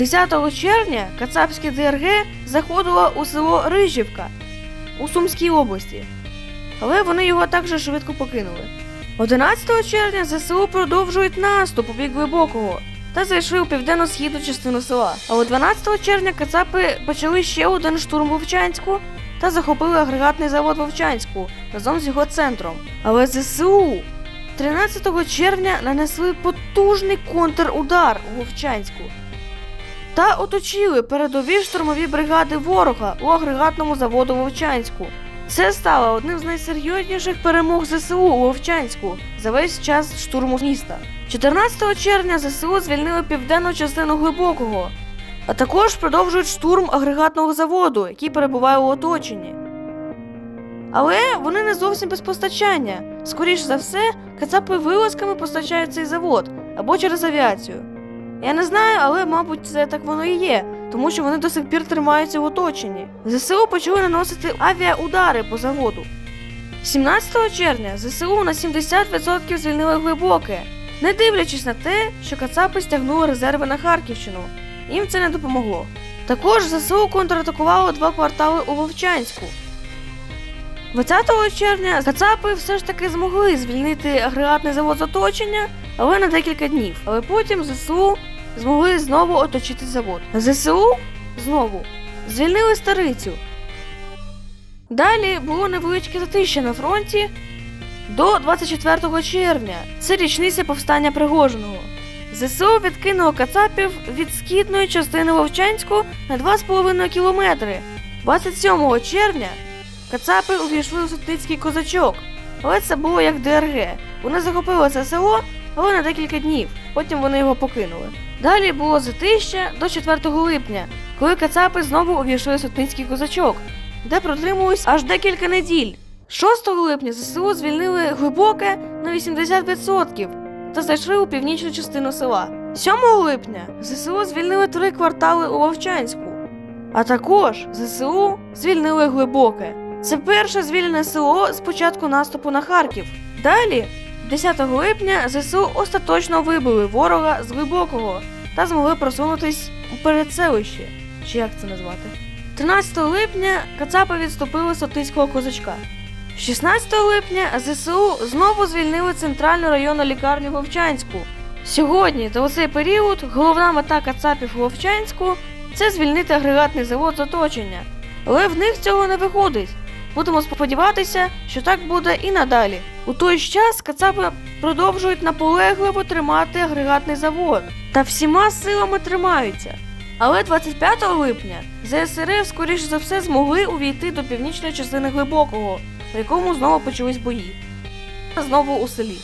10 червня Кацапське ДРГ заходило у село Рижівка у Сумській області, але вони його також швидко покинули. 11 червня ЗСУ продовжують наступ у бік глибокого та зайшли у південно-східну частину села. Але 12 червня Кацапи почали ще один штурм Вовчанську та захопили агрегатний завод Вовчанську разом з його центром. Але ЗСУ 13 червня нанесли потужний контрудар у Вовчанську та оточили передові штурмові бригади ворога у агрегатному заводу Вовчанську. Це стало одним з найсерйозніших перемог ЗСУ у Вовчанську за весь час штурму міста. 14 червня ЗСУ звільнили південну частину глибокого, а також продовжують штурм агрегатного заводу, який перебуває у оточенні. Але вони не зовсім без постачання. Скоріш за все, кацапи вилазками постачають цей завод або через авіацію. Я не знаю, але мабуть це так воно і є, тому що вони до сих пір тримаються в оточенні. ЗСУ почали наносити авіаудари по заводу. 17 червня ЗСУ на 70% звільнили глибоке, не дивлячись на те, що кацапи стягнули резерви на Харківщину. Їм це не допомогло. Також ЗСУ контратакувало два квартали у Вовчанську. 20 червня кацапи все ж таки змогли звільнити агрегатний завод з оточення, але на декілька днів. Але потім ЗСУ змогли знову оточити завод. ЗСУ знову звільнили старицю. Далі було невеличке затище на фронті до 24 червня. Це річниця повстання Пригожиного. ЗСУ відкинуло кацапів від східної частини Вовчанську на 2,5 кілометри. 27 червня кацапи увійшли у Сотницький козачок, але це було як ДРГ. Вони захопили це село, але на декілька днів. Потім вони його покинули. Далі було затища до 4 липня, коли кацапи знову увійшли у Сотницький козачок, де протримувались аж декілька неділь. 6 липня ЗСУ звільнили глибоке на 80% та зайшли у північну частину села. 7 липня ЗСУ звільнили три квартали у Вовчанську, а також ЗСУ звільнили глибоке. Це перше звільнене село з початку наступу на Харків. Далі, 10 липня, ЗСУ остаточно вибили ворога з глибокого та змогли просунутись у передселище, чи як це назвати. 13 липня Кацапи відступили з Сотицького козачка. 16 липня ЗСУ знову звільнили центральну районну лікарню Вовчанську. Сьогодні та у цей період головна мета Кацапів у Вовчанську це звільнити агрегатний завод з оточення. Але в них цього не виходить. Будемо сподіватися, що так буде і надалі. У той ж час Кацапи продовжують наполегливо тримати агрегатний завод та всіма силами тримаються. Але 25 липня ЗСРФ, скоріш за все, змогли увійти до північної частини глибокого, в якому знову почались бої. Знову у селі.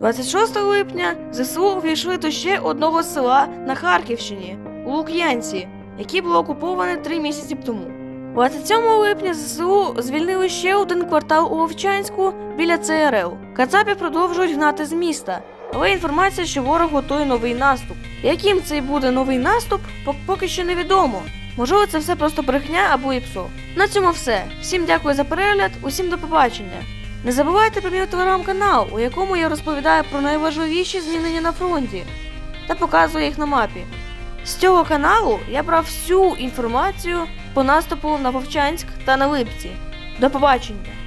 26 липня ЗСУ увійшли до ще одного села на Харківщині у Лук'янці, який був окупований три місяці тому. 27 липня ЗСУ звільнили ще один квартал у Вовчанську біля ЦРЛ. Кацапі продовжують гнати з міста, але інформація, що ворог готує новий наступ. Яким цей буде новий наступ, поки що невідомо. Можливо, це все просто брехня або ІПСО. На цьому все. Всім дякую за перегляд, усім до побачення. Не забувайте про мій телеграм-канал, у якому я розповідаю про найважливіші змінення на фронті та показую їх на мапі. З цього каналу я брав всю інформацію по наступу на Вовчанськ та на Липці. До побачення!